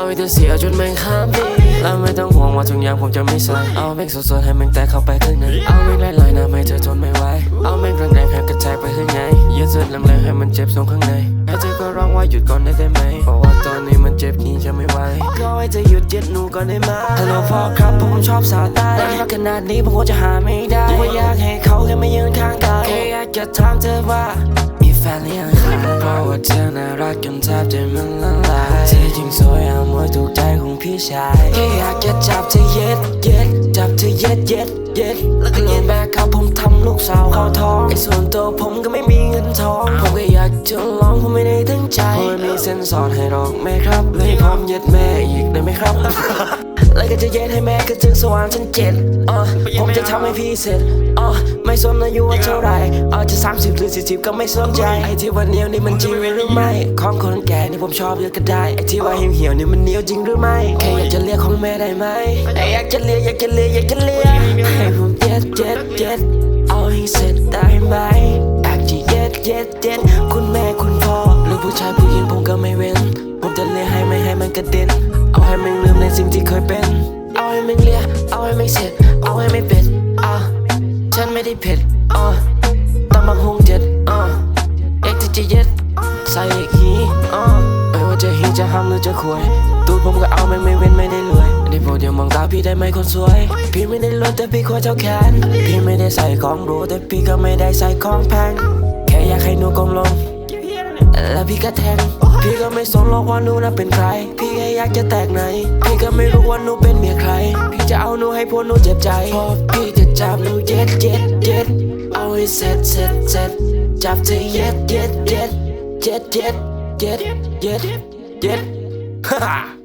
เย็ดเอาควยของผมไม่เล็กอยากทำให้เธอนั้นเซ็กอยากจับเธอนอนแล้วบอกฝันดีแล้วก็จับเธอยัดตะแคงเอาให้เธอเสียวจนแม่งข้ามปีแล้วไม่ต้องห่วงว่าทุกอย่างผมจะไม่ใส่เอาแม่งสดๆให้แม่งแตกเข้าไปข้างในเอาแม่งลอยๆนะไม่เธอทนไม่ไหวเอาแม่งแรงๆให้กระจายไปข้างในยืดสุดแรงๆให้มันเจ็บตรงข้างในให้เธอก็ร้องว่าหยุดก่อนได้ไหมเพราะว่าตอนนี้มันเจ็บนี้จะไม่ไหวก็ให้เธอหยุดเย็ดหนูก่อนได้ไหมฮัลโหลพ่อครับผมชอบสาวใต้รักขนาดนี้ผมคงจะหาไม่ได้ว่าอยากให้เขาแค่มายืนข้างกายแค่อยากจะถามเธอว่ามีแฟนหรือยังคะเพราะว่าเธอน่ารักจนแทบจะมันละลาย ของพี่ชายแค่อยากจะจับเธอเย็ดเย็ดจับเธอเย็ดเย็ดเย็ดแล้วก็เย็ดแม่ครับผมทำลูกสาวเข้าท้องไอ้ส่วนตัวผมก็ไม่มีเงินทองผมก็อยากจะลองผมไม่ได้ตั้งใจผมไม่มีเส้นสอนให้หรอกแม่ครับเลยพร้อมเย็ดแม่อีกได้ไหมครับ แล้วก็จะเย็ดให้แม่ก็ถึงสว่างชั้นเจ็ดอะผมจะทำให้พี่เสร็จอะไม่สนอายุว่าเท่าไหรอะจะสามสิบหรือสี่สิบก็ไม่สนใจ ไอ้ที่ว่าเหนียวนี่มันจริงหรือไม่ ของคนแก่นี่ผมชอบเยอะก็ได้ ไอ้ที่ว่าเหี่ยวเหี่ยวนี่มันเหนียวจริงหรือไม่ แค่อยากจะเรียกของแม่ได้ไหมไอ้อยากจะเรียกอยากจะเรียกอยากจะเรียกให้ผมเย็ดเย็ดเย็ดเอาให้เสร็จได้ไหมอยากจะเย็ดเย็ดเย็ดคุณแม่คุณพ่อหรือผู้ชายผู้หญิงผมก็ไม่เว้น ผมจะเลียให้ไม่ให้มันกระเด็น ให้มันลืมในสิ่งที่เคยเป็น เอาให้มันเลียเอาให้ไม่เสร็จเอาให้ไม่เป็ดอะฉันไม่ได้เผ็ดอะตำบักฮงเจ็ดอะเอ็กที่จะเย็ดใส่อีกหีอะไม่ว่าจะหีจะห้ามหรือจะควยตูดผมก็เอาแม่งไม่เว้นไม่ได้รวยได้โปรดอย่ามองตาพี่ได้ไหมคนสวย พี่ไม่ได้รวยแต่พี่ควรเจ้าแขนพี่ไม่ได้ใส่ของหรูแต่พี่ก็ไม่ได้ใส่ของแพงแค่อยากให้หนูก้มลง แล้วพี่ก็แทง พี่ก็ไม่สนหรอกว่าหนูน่ะเป็นใคร พี่แค่อยากจะแตกไหน พี่ก็ไม่รู้ว่าหนูเป็นเมียใคร พี่จะเอาหนูให้พวกหนูเจ็บใจพอพี่จะจับหนูเย็ดเย็ดเย็ดเอาให้เสร็จเสร็จเสร็จจับเธอเย็ดเย็ดเย็ดเย็ดเย็ดเย็ดเย็ดเย็ดฮ่า